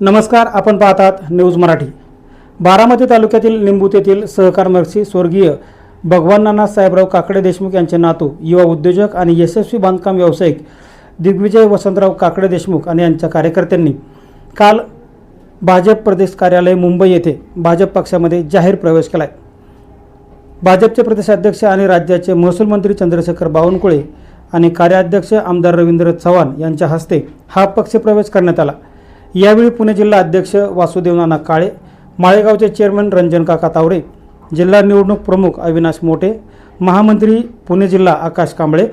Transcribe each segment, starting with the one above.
नमस्कार आपण पाहतात न्यूज मराठी. बारामती तालुक्यातील निंबूत येथील सहकारमर्षी स्वर्गीय भगवान नाना साहेबराव काकडे देशमुख यांचे नातू युवा उद्योजक आणि यशस्वी बांधकाम व्यावसायिक दिग्विजय वसंतराव काकडे देशमुख आणि यांच्या कार्यकर्त्यांनी काल भाजप प्रदेश कार्यालय मुंबई येथे भाजप पक्षामध्ये जाहीर प्रवेश केला आहे भाजपचे प्रदेशाध्यक्ष आणि राज्याचे महसूल मंत्री चंद्रशेखर बावनकुळे आणि कार्याध्यक्ष आमदार रवींद्र चव्हाण यांच्या हस्ते हा पक्षप्रवेश करण्यात आला. यावेळी पुणे जिल्हा अध्यक्ष वासुदेव नाना काळे माळेगावचे चेअरमन रंजन काका तावरे जिल्हा निवडणूक प्रमुख अविनाश मोठे महामंत्री पुणे जिल्हा आकाश कांबळे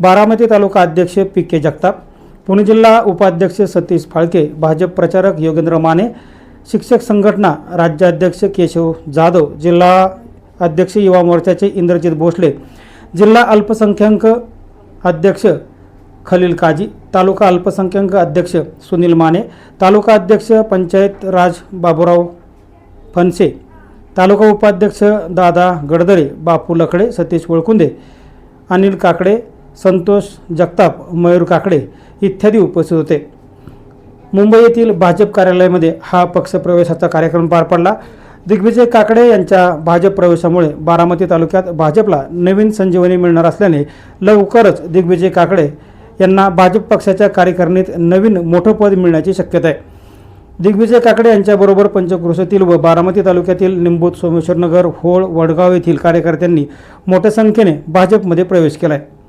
बारामती तालुका अध्यक्ष पी के जगताप पुणे जिल्हा उपाध्यक्ष सतीश फाळके भाजप प्रचारक योगेंद्र माने शिक्षक संघटना राज्याध्यक्ष केशव जाधव जिल्हा अध्यक्ष युवा मोर्चाचे इंद्रजित भोसले जिल्हा अल्पसंख्याक अध्यक्ष खलील काजी तालुका अल्पसंख्याक अध्यक्ष सुनील माने तालुका अध्यक्ष पंचायत राज बाबूराव फनसे तालुका उपाध्यक्ष दादा गडदरे बापू लकडे सतीश वळकुंदे अनिल काकडे संतोष जगताप मयूर काकडे इत्यादी उपस्थित होते. मुंबई येथील भाजप कार्यालयामध्ये हा पक्षप्रवेशाचा कार्यक्रम पार पडला. दिग्विजय काकडे यांच्या भाजप प्रवेशामुळे बारामती तालुक्यात भाजपला नवीन संजीवनी मिळणार असल्याने लवकरच दिग्विजय काकडे यांना भाजप पक्षाच्या कार्यकारिणीत नवीन मोठं पद मिळण्याची शक्यता आहे. दिग्विजय काकडे यांच्याबरोबर पंचक्रोशीतील व बारामती तालुक्यातील निंबूत सोमेश्वरनगर होळ वडगाव येथील कार्यकर्त्यांनी मोठ्या संख्येने भाजपमध्ये प्रवेश केला आहे